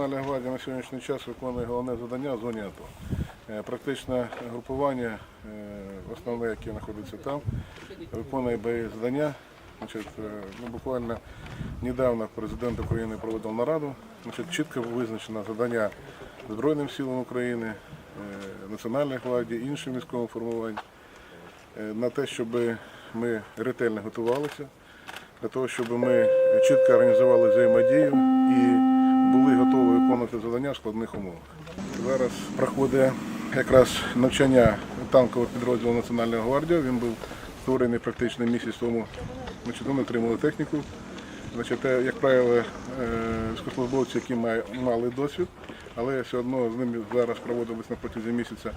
Національна гвардія на сьогоднішній час виконує головне завдання в зоні АТО. Е, Практично групування, е, основне, яке знаходиться там, виконує бойові завдання. Значить, е, ну, буквально недавно президент України проводив нараду. Значить, чітко визначено завдання Збройним силам України, Національної гвардії, іншим військовим формуванням на те, щоб ми ретельно готувалися, для того, щоб ми чітко організували взаємодію і готові виконувати завдання в складних умовах. Зараз проходить якраз навчання танкового підрозділу Національної гвардії. Він був створений практично місяць тому. Значить, вони отримали техніку. Значить, як правило, е, військовослужбовці, які мали досвід, але все одно з ними зараз проводились на протязі місяця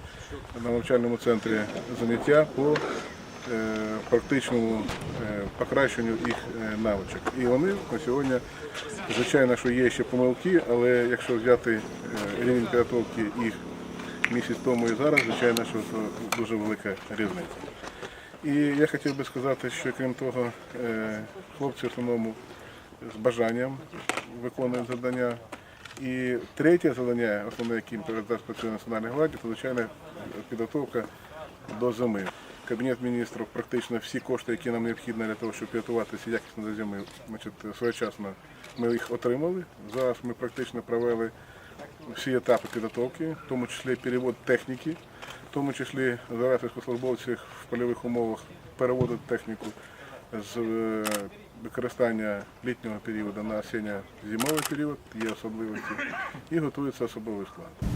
на навчальному центрі заняття по практичному е, покращенню їх е, навичок. І вони на сьогодні, звичайно, що є ще помилки, але якщо взяти е, рівень підготовки їх місяць тому і зараз, звичайно, що це дуже велика різниця. І я хотів би сказати, що крім того, е, хлопці в основному з бажанням виконують завдання. І третє завдання, основне, яким зараз працює Національна гвардія, це звичайно підготовка до зими. Кабінет міністрів практично всі кошти, які нам необхідні для того, щоб підготуватися якісно до зими, значить, своєчасно ми їх отримали. Зараз ми практично провели всі етапи підготовки, в тому числі перевод техніки, в тому числі зараз військовослужбовці в польових умовах переводять техніку з е, використання літнього періоду на осінньо-зимовий період, є особливості, і готується особовий склад.